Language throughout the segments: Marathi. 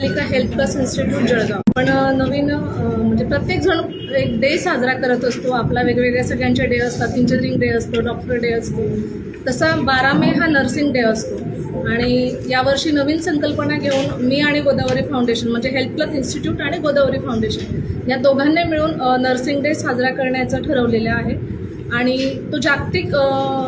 पालिका हेल्थ प्लस इन्स्टिट्यूट जळगाव. पण नवीन म्हणजे प्रत्येक जण एक डे साजरा करत असतो. आपला वेगवेगळ्या सगळ्यांचे डे असतात. इंजिनिअरिंग डे असतो डॉक्टर डे असतो. तसा बारा मे हा नर्सिंग डे असतो. आणि यावर्षी नवीन संकल्पना घेऊन मी आणि गोदावरी फाउंडेशन म्हणजे हेल्थ प्लस इन्स्टिट्यूट आणि गोदावरी फाउंडेशन या दोघांनी मिळून नर्सिंग डे साजरा करण्याचं ठरवलेलं आहे. आणि तो जागतिक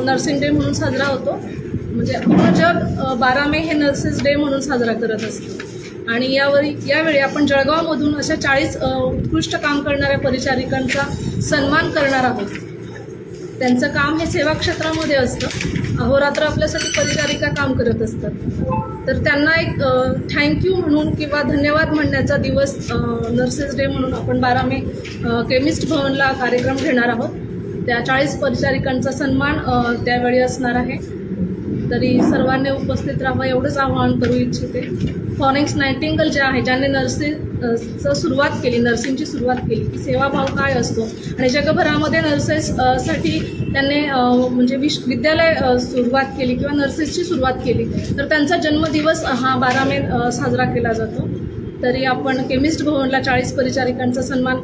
नर्सिंग डे म्हणून साजरा होतो. म्हणजे पूर्ण जग बारा मे हे नर्सेस डे म्हणून साजरा करत असतो. आणि यावरी यावेळी आपण जळगावमधून अशा चाळीस उत्कृष्ट काम करणाऱ्या परिचारिकांचा सन्मान करणार आहोत. त्यांचं काम हे सेवा क्षेत्रामध्ये असतं. अहोरात्र आपल्यासाठी परिचारिका काम करत असतात. तर त्यांना एक थँक्यू म्हणून किंवा धन्यवाद म्हणण्याचा दिवस नर्सेस डे म्हणून आपण बारा मे केमिस्ट भवनला कार्यक्रम घेणार आहोत. त्या चाळीस परिचारिकांचा सन्मान त्यावेळी असणार आहे. तरी सर्वांनी उपस्थित राहावं एवढंच आवाहन करू इच्छिते. फॉरेक्स नायटिंगल जे आहे ज्यांनी नर्सिंग सुरुवात केली नर्सिंगची सुरुवात केली की सेवाभाव काय असतो? आणि जगभरामध्ये नर्सेस साठी त्यांनी म्हणजे विश विद्यालय सुरुवात केली किंवा नर्सेसची सुरुवात केली. तर त्यांचा जन्मदिवस हा बारा मे साजरा केला जातो. तरी आपण केमिस्ट भवनला चाळीस परिचारिकांचा सन्मान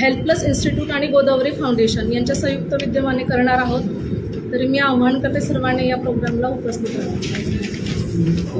हेल्थ प्लस इन्स्टिट्यूट आणि गोदावरी फाउंडेशन यांच्या संयुक्त विद्यमाने करणार आहोत. तरी मी आव्हान करते सर्वांनी या प्रोग्रामला उपस्थित राहावं.